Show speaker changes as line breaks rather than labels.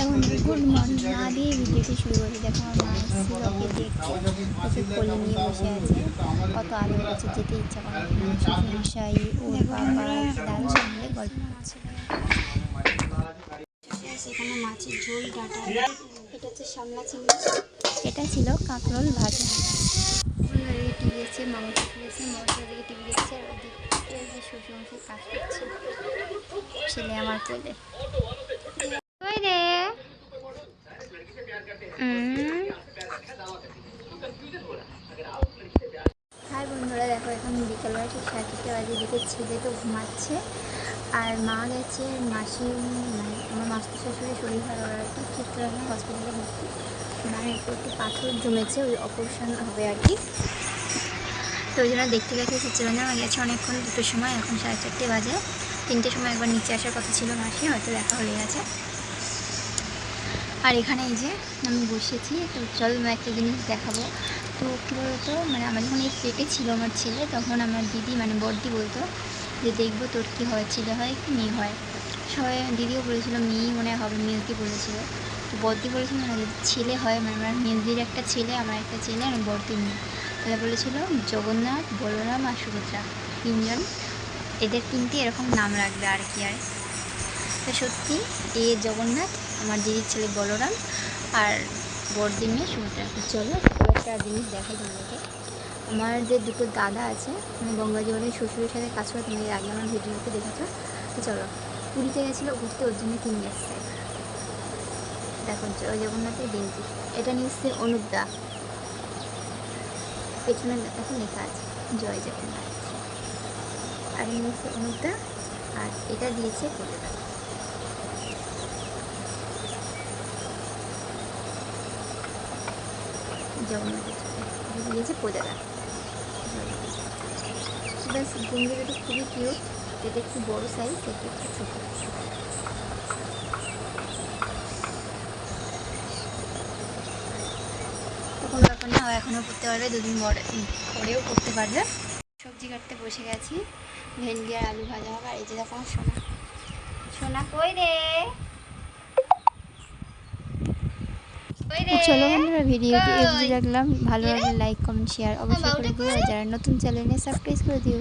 এখন good morning মা দিয়ে ভিডিওটি শুরু করি। দেখো আমার মা এসেছিল ওকে দেখতে ওকে কোলে নিয়ে বসে আছে। কত আলো কাছে যেতে ইচ্ছা করে না। শ্বশুরমশাই ওর বাবা দাদা মিলে গল্প করছে। সেখানে মাছের ঝোল ডাটা এটা হচ্ছে সামলা চিংড়ি। এটা ছিল কাঁকরোল ভাজা। টিভি দেখছে মামা দেখছে মামা দিকে টিভি দেখছে আর ওদিকে যে কাজ করছে ছেলে আমার কোলে। হাই বন্ধুরা, দেখো এখন সাড়ে চারটে বাজে ঘুমাচ্ছে। আর মা গেছে, মাসি মানে আমার মাস্টার শরীর খারাপ হসপিটালে মানে পাথর জমেছে, ওই অপারেশন হবে আর কি। তো ওই জন্য দেখতে গেছে চিত্তরঞ্জন গেছে অনেকক্ষণ দুটোর সময়, এখন সাড়ে চারটে বাজে। তিনটের সময় একবার নিচে আসার কথা ছিল মাসি, হয়তো দেখা হয়ে গেছে। আর এখানে এই যে আমি বসেছি, তো চল একটা জিনিস দেখাবো। তো কী বলতো? মানে আমার যখন এই পেটে ছিল আমার ছেলে, তখন আমার দিদি মানে বড়দি বলতো যে দেখব তোর কী হয়, ছেলে হয় কি মেয়ে হয়। সবাই দিদিও বলেছিল মেয়েই মনে হয় হবে মেয়েকে বলেছিল। তো বড়দি বলেছিল, না, যদি ছেলে হয় মানে আমার মেজদির একটা ছেলে, আমার একটা ছেলে আর বড়দি মেয়ে। তাহলে বলেছিল, জগন্নাথ, বলরাম আর সুভদ্রা তিনজন, এদের তিনটে এরকম নাম রাখবে আর কি আর। তো সত্যি, এ জগন্নাথ, আমার দিদির ছেলে বলরাম আর বড়দি মেয়ে সুভদ্রা। চলো একটা জিনিস দেখাই তোমাদেরকে আমার যে দুটো দাদা আছে মানে গঙ্গা জীবনের শ্বশুরের সাথে কাজ করে তুমি আগে আমার ভিডিওতে দেখেছ? তো চলো পুরীতে গেছিল ঘুরতে, ওর জন্য কিনে এসছে দেখো, জয় জগন্নাথের দিনটি এটা নিয়ে এসছে অনুপদা পেছনে দেখো লেখা আছে, জয় জগন্নাথ। আর নিয়ে এসছে অনুপদা আর এটা দিয়েছে কলকাতা। খুবই কিউট এটা একটু বড় সাইজ এটা একটু ব্যাপার না এখনও করতে পারবে দুদিন পরে পরেও করতে পারবে সবজি কাটতে বসে গেছি। ভেন্ডি আর আলু ভাজা হবে, আর এই যে দেখো সোনা। সোনা কই রে কই রে চলো বন্ধুরা, ভিডিওটি এগিয়ে রাখলাম। ভালো লাগলে লাইক কমেন্ট শেয়ার অবশ্যই করে দিও। যারা নতুন চ্যানেলে সাবস্ক্রাইব করে দিও।